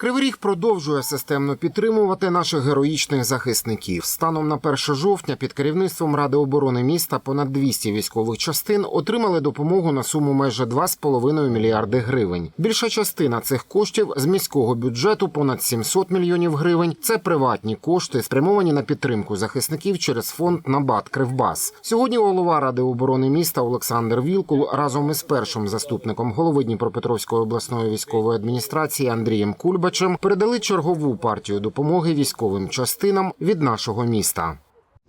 Кривий Ріг продовжує системно підтримувати наших героїчних захисників. Станом на 1 жовтня під керівництвом Ради оборони міста понад 200 військових частин отримали допомогу на суму майже 2,5 мільярди гривень. Більша частина цих коштів з міського бюджету понад 700 мільйонів гривень. Це приватні кошти, спрямовані на підтримку захисників через фонд Набат Кривбас. Сьогодні голова Ради оборони міста Олександр Вілкул разом із першим заступником голови Дніпропетровської обласної військової адміністрації Андрієм Кульбачем передали чергову партію допомоги військовим частинам від нашого міста.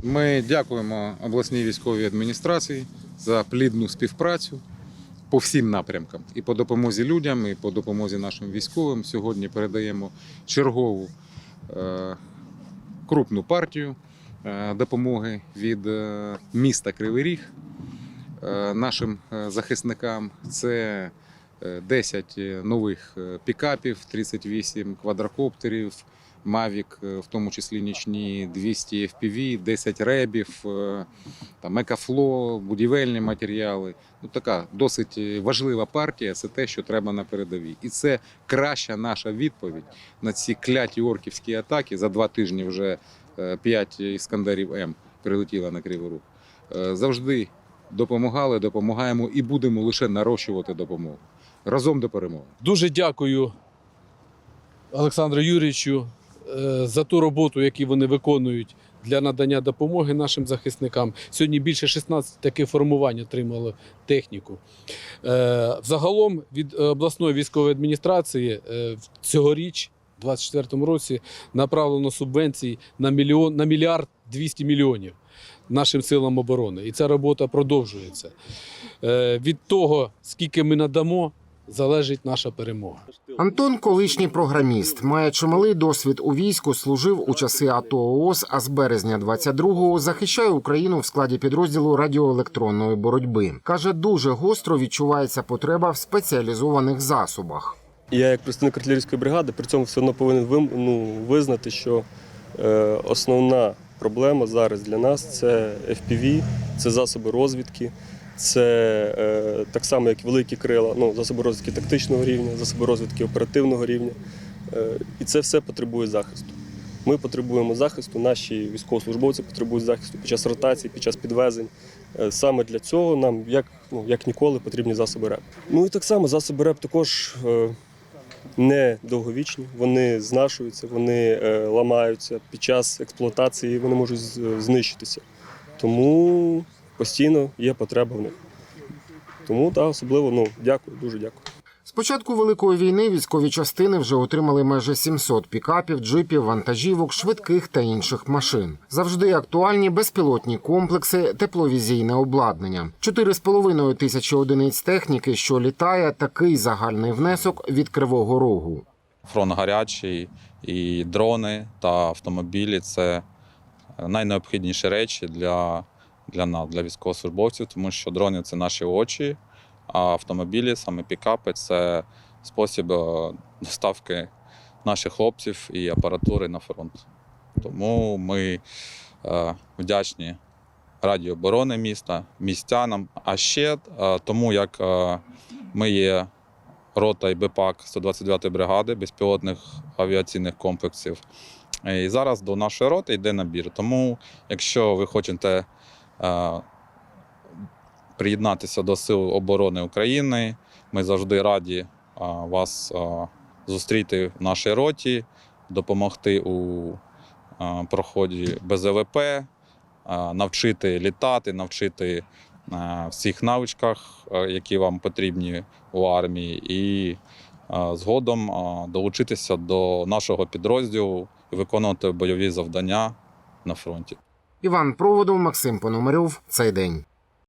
Ми дякуємо обласній військовій адміністрації за плідну співпрацю по всім напрямкам. І по допомозі людям, і по допомозі нашим військовим. Сьогодні передаємо чергову е, крупну партію е, допомоги від е, міста Кривий Ріг е, нашим е, захисникам. Це 10 нових е, пікапів, 38 квадрокоптерів, Mavic, е, в тому числі нічні 200 FPV, 10 ребів, е, там екафло, будівельні матеріали. Ну така досить е, важлива партія. Це те, що треба на передовій, і це краща наша відповідь на ці кляті орківські атаки. За два тижні вже 5 іскандерів М прилетіло на Кривий Рух. Е, Завжди допомагали, допомагаємо і будемо лише нарощувати допомогу. Разом до перемоги. Дуже дякую Олександру Юрійовичу е, за ту роботу, яку вони виконують для надання допомоги нашим захисникам. Сьогодні більше 16 таких формувань отримало техніку. Е, Взагалом від обласної військової адміністрації е, цьогоріч, у 2024 році, направлено субвенцій на, мільйон, на мільярд 200 мільйонів нашим силам оборони. І ця робота продовжується. Від того, скільки ми надамо, залежить наша перемога. Антон, колишній програміст, має чималий досвід у війську, служив у часи АТО ООС, а з березня 22-го захищає Україну в складі підрозділу радіоелектронної боротьби. Каже, дуже гостро відчувається потреба в спеціалізованих засобах. Я, як представник артилерійської бригади, при цьому все одно повинен вим- ну, визнати, що е, основна проблема зараз для нас це FPV, це засоби розвідки, це е, так само, як великі крила, ну, засоби розвідки тактичного рівня, засоби розвідки оперативного рівня. Е, і це все потребує захисту. Ми потребуємо захисту, наші військовослужбовці потребують захисту під час ротації, під час підвезень. Е, Саме для цього нам, як, ну, як ніколи, потрібні засоби РЕП. Ну і так само засоби РЕП також не довговічні, вони знашуються, вони ламаються під час експлуатації, вони можуть знищитися. Тому постійно є потреба в них. Тому так, особливо ну, дякую, дуже дякую. З початку великої війни військові частини вже отримали майже 700 пікапів, джипів, вантажівок, швидких та інших машин. Завжди актуальні безпілотні комплекси, тепловізійне обладнання. 4,5 тисячі одиниць техніки, що літає, такий загальний внесок від Кривого Рогу. фронт гарячий, і дрони та автомобілі це найнеобхідніші речі для, для нас, для військовослужбовців, тому що дрони це наші очі, а автомобілі, саме пікапи, це спосіб е, доставки наших хлопців і апаратури на фронт. Тому ми е, вдячні Раді оборони міста, містянам, а ще е, тому, як е, ми є рота і БПАК 129-ї бригади безпілотних авіаційних комплексів. І зараз до нашої роти йде набір. Тому, якщо ви хочете приєднатися до Сил оборони України, ми завжди раді е, вас е, зустріти в нашій роті, допомогти у е, проході БЗВП, е, навчити літати, навчити е, всіх навичках, е, які вам потрібні у армії, і е, згодом е, долучитися до нашого підрозділу і виконувати бойові завдання на фронті. Іван Проводов, Максим Пономарьов. Цей день.